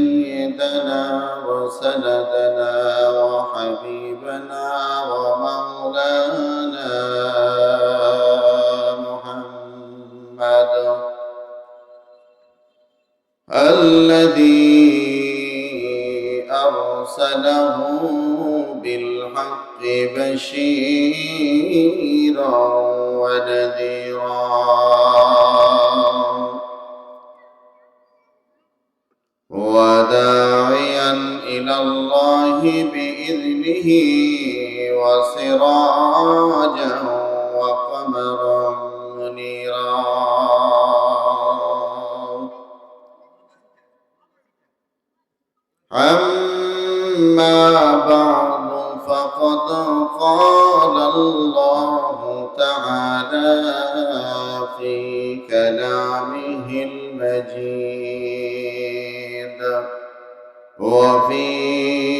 سيدنا وسندنا وحبيبنا ومولانا محمد الذي أرسله بالحق بشيرا ونذيرا بإذنه وسراجا وقمرا منيرا. أما بعد فقد قال الله تعالى في كلامه المجيد. وفي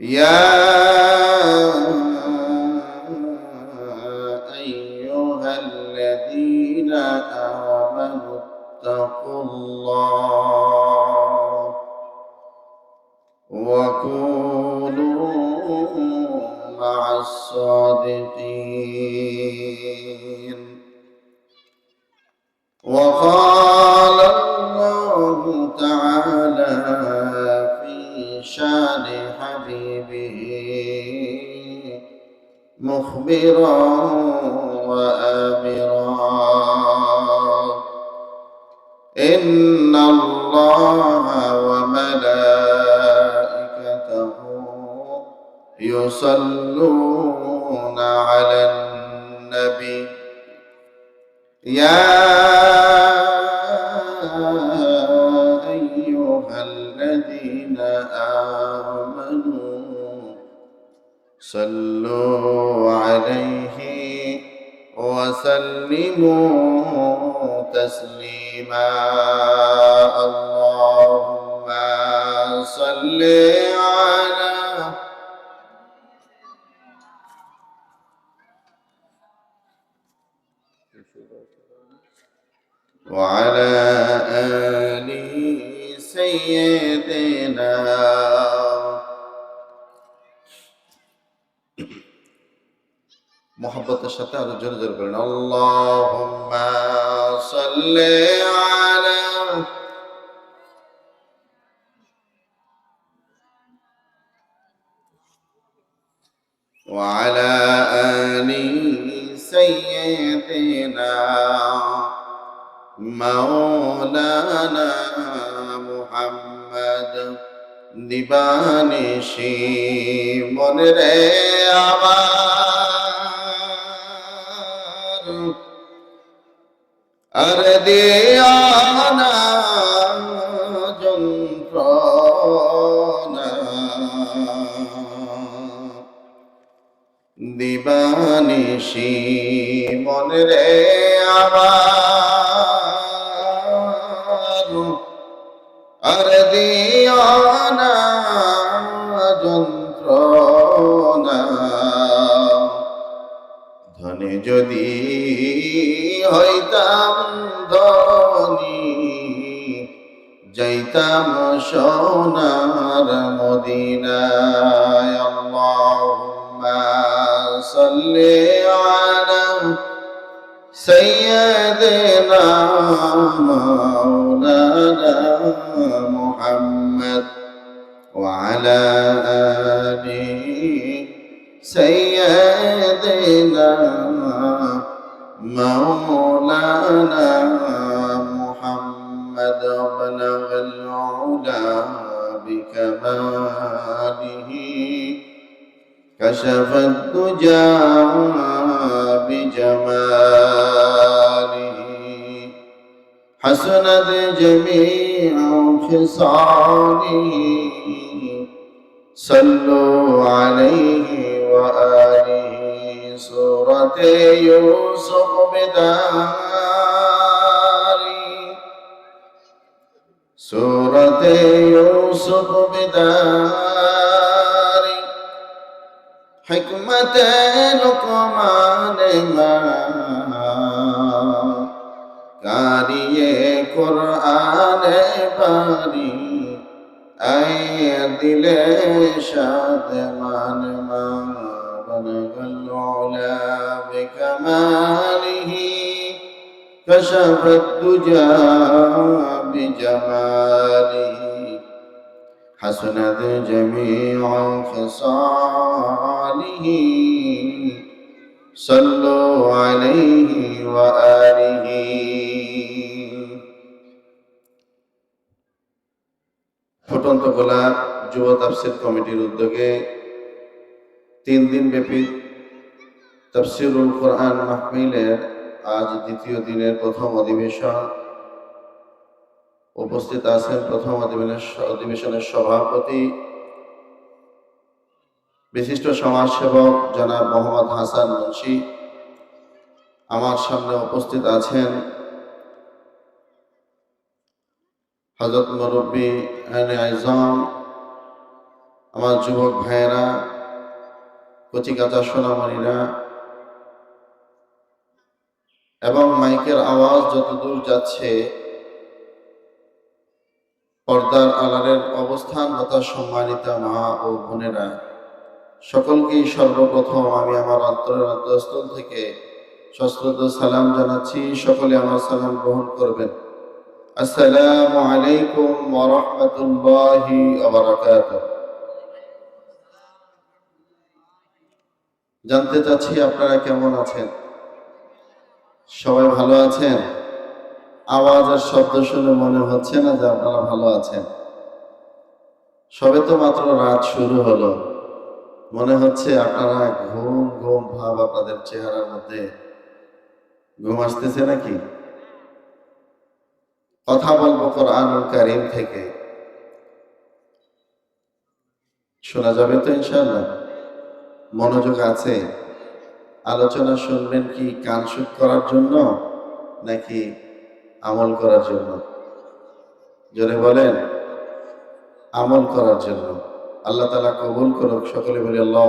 يا أيها الذين آمنوا اتقوا الله وكونوا مع الصادقين. وقال الله تعالى شان حبيبه مخبرا وآمرا. إن الله وملائكته يصلون على النبي. يا الذين آمنوا صلوا عليه وسلموا تسليما. اللهم صل على وعلى آل سيدنا মোহাম্মতের সাথে আরো জোরে জোরে বলেন আল্লাহুম্মা সাল্লি আলা وعلى آل سيدنا مولانا দিবানিসি মনে রে আমার। আর দিয়ানা যন্ত্রণা। দিবানিসি মনে রে আমার। হইতাম ধনী যাইতাম সোনার মদিনায় আল্লাহুম্মা সাল্লি আলা সাইয়্যিদিনা মাওলানা মুহাম্মদ وعلى آله سيدنا مولانا محمد بلغ العلا بكماله. كشف الدجى بجماله. حسنت جميع خصاله صلوا عليه وآله صورة يوسف بداري صورة يوسف بداري حكمة لقمان ما كاري قرآن باري أي دل شاد مان مان بلغ العلا بكماله كشف الدجى بجماله حسنت جميع خصاله صلوا عليه وآله ফুটন্ত গোলাপ যুব তাফসির কমিটির উদ্যোগে তিন দিন ব্যাপী তফসিরুল কোরআন মাহমিলের আজ দ্বিতীয় দিনের প্রথম অধিবেশন। উপস্থিত আছেন প্রথম অধিবেশনের সভাপতি, বিশিষ্ট সমাজসেবক জনাব মোহাম্মদ হাসান মুন্সি। আমার সামনে উপস্থিত আছেন হজরত মুরব্বী আইনে আইজম, আমার যুবক ভাইয়েরা কচি কাঁচা সোনামণিরা এবং মাইকের আওয়াজ যতদূর যাচ্ছে, পর্দার আলারের অবস্থান তথা সম্মানিত মা ও বোনেরা, সকলকেই সর্বপ্রথম আমি আমার অন্তরের অন্তঃস্থল থেকে সশ্রদ্ধ সালাম জানাচ্ছি। সকলে আমার সালাম গ্রহণ করবেন। আসসালামু আলাইকুম ওয়া রাহমাতুল্লাহি ওয়া বারাকাতুহু। জানতে চাচ্ছি আপনারা কেমন আছেন? সবাই ভালো আছেন? আওয়াজ আর শব্দ শুনে মনে হচ্ছে না যে আপনারা ভালো আছেন। সবে তো মাত্র রাত শুরু হলো। মনে হচ্ছে আপনারা ঘুম ঘুম ভাব আপনাদের চেহারার মধ্যে ঘুম আসতেছে নাকি? কথা বলব কোরআনুল কারিম থেকে। শোনা যাবে তো ইনশাআল্লাহ? মনোযোগ আছে? আলোচনা শুনবেন কি কান সুখ করার জন্য নাকি আমল করার জন্য? জোরে বলেন, আমল করার জন্য। আল্লাহ তালা কবুল করুক, সকলে বলি আল্লাহ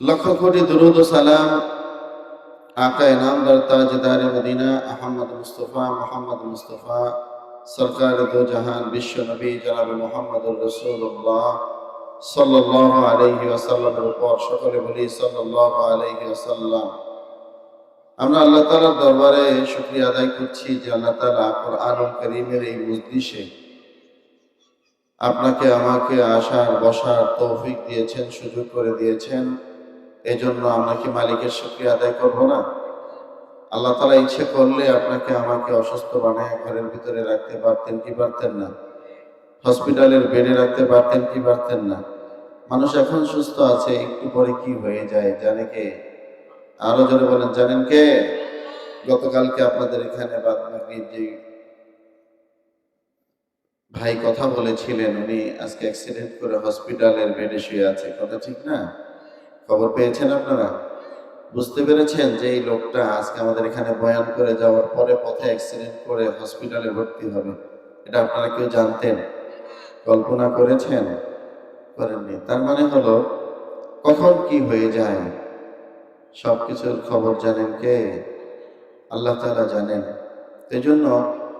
লক্ষ কোটি দুরুদ সালাম আকা ইনামদার তাজদার মদিনা আহমদ মুস্তফা, মোহাম্মদ মুস্তফা সরকার দো জাহান বিশ্ব নবী জনাবে মোহাম্মদুর রসুল্লাহ সাল্লাল্লাহু আলাইহি ওয়াসাল্লামের উপর, সকলে বলি সাল্লাল্লাহু আলাইহি ওয়াসাল্লাম। আমরা আল্লাহ তাআলার দরবারে শুকরিয়া আদায় করছি যে আল্লাহ কোরআনুল কারীমের এই মজলিসে আপনাকে, আমাকে আসার, বসার তৌফিক দিয়েছেন, সুযোগ করে দিয়েছেন। এজন্য আমরা কি মালিকের শুকরিয়া আদায় করব না? আল্লাহ তালা ইচ্ছে করলে আপনাকে আমাকে অসুস্থ বানায় ঘরের ভিতরে রাখতে পারতেন কি পারতেন না? হসপিটালের বেডে রাখতে পারতেন কি পারতেন না? মানুষ এখন সুস্থ আছে, একটু পরে কি হয়ে যায়, জানে কে? আরও জোরে বলেন, জানেন কে? গতকালকে আপনাদের এখানে বাদ যে ভাই কথা বলেছিলেন, উনি আজকে অ্যাক্সিডেন্ট করে হসপিটালের বেডে শুয়ে আছে, কথা ঠিক না? খবর পেয়েছেন আপনারা? বুঝতে পেরেছেন যে এই লোকটা আজকে আমাদের এখানে বয়ান করে যাওয়ার পরে পথে অ্যাক্সিডেন্ট করে হসপিটালে ভর্তি হবে। এটা আপনারা কেউ জানতেন? কল্পনা করেছেন? করেননি। তার মানে হলো, কখন কি হয়ে যায়? সব কিছুর খবর জানেন কে? আল্লাহ তালা জানেন। এই জন্য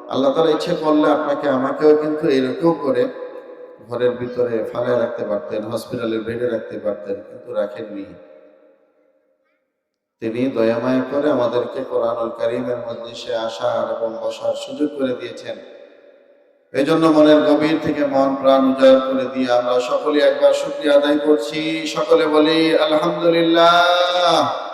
আল্লাহ তাআলা ইচ্ছে করলে আপনাকে, আমাকেও কিন্তু এরকম করে ঘরের ভিতরে ফালায় রাখতে পারতেন হসপিটালের বেডে রাখতে পারতেন, কিন্তু রাখেননি। তিনি দয়ামায় করে আমাদেরকে কোরআনুল মধ্যে সে আসার এবং বসার সুযোগ করে দিয়েছেন। এই জন্য মনের গভীর থেকে মন প্রাণ উজাড় করে দিয়ে আমরা সকলে একবার শুক্রিয়া আদায় করছি। সকলে বলি, আলহামদুলিল্লাহ।